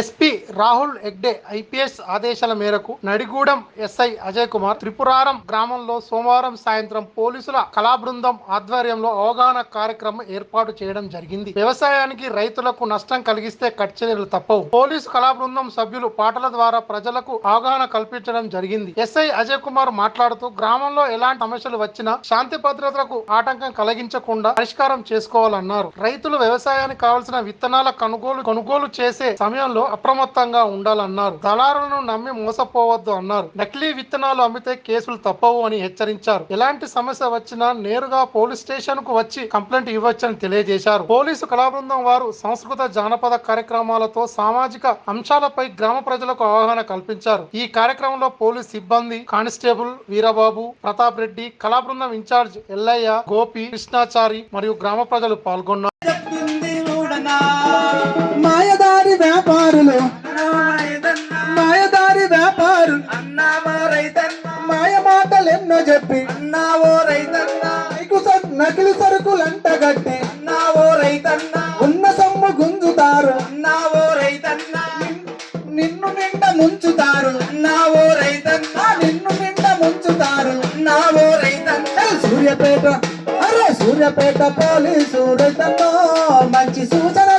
SP Rahul Hegde IPS ఆదేశాల మేరకు Nadigudem SI Ajay Kumar Tripuraram గ్రామంలో సోమవారం సాయంత్రం పోలీసుల కళా బృందం ఆధ్వర్యంలో అవగాహన కార్యక్రమం ఏర్పాటు చేయడం జరిగింది. వ్యవసాయానికి రైతులకు నష్టం కలిగిస్తే కట్ చర్యలు తప్పవు. పోలీసు కళా బృందం సభ్యులు పాటల ద్వారా ప్రజలకు అవగాహన కల్పించడం జరిగింది. ఎస్ఐ అజయ్ కుమార్ మాట్లాడుతూ గ్రామంలో ఎలాంటి సమస్యలు వచ్చినా శాంతి భద్రతలకు ఆటంకం కలిగించకుండా పరిష్కారం చేసుకోవాలన్నారు. రైతులు వ్యవసాయానికి కావాల్సిన విత్తనాల కొనుగోలు కొనుగోలు చేసే సమయంలో అప్రమత్తంగా ఉండాలన్నారు. దళారులను నమ్మి మోసపోవద్దు అన్నారు. నకిలీ విత్తనాలు అమ్మితే కేసులు తప్పవు అని హెచ్చరించారు. ఎలాంటి సమస్య వచ్చినా నేరుగా పోలీస్ స్టేషన్కు వచ్చి కంప్లైంట్ ఇవ్వచ్చని తెలియజేశారు. పోలీసు కళాబృందం వారు సంస్కృత జానపద కార్యక్రమాలతో సామాజిక అంశాలపై గ్రామ ప్రజలకు అవగాహన కల్పించారు. ఈ కార్యక్రమంలో పోలీస్ సిబ్బంది కానిస్టేబుల్ వీరబాబు ప్రతాప్ రెడ్డి కళాబృందం ఇన్ఛార్జ్ ఎల్లయ్య గోపి కృష్ణాచారి మరియు గ్రామ ప్రజలు పాల్గొన్నారు. మాటలెన్నో చెప్పి అన్నావో రైతన్న నీకు స- నకిలీ సరుకులంటగట్టి అన్నావో రైతన్న ఉన్న సొమ్ము గుంజుతారు. అన్నావో రైతన్న నిన్ను నిండా ముంచుతారు. అన్నావో రైతన్న నిన్ను నిండా ముంచుతారు. అన్నావో రైతన్న సూర్యపేట అరే సూర్యపేట పోలీసు రైతన్నో మంచి సూచన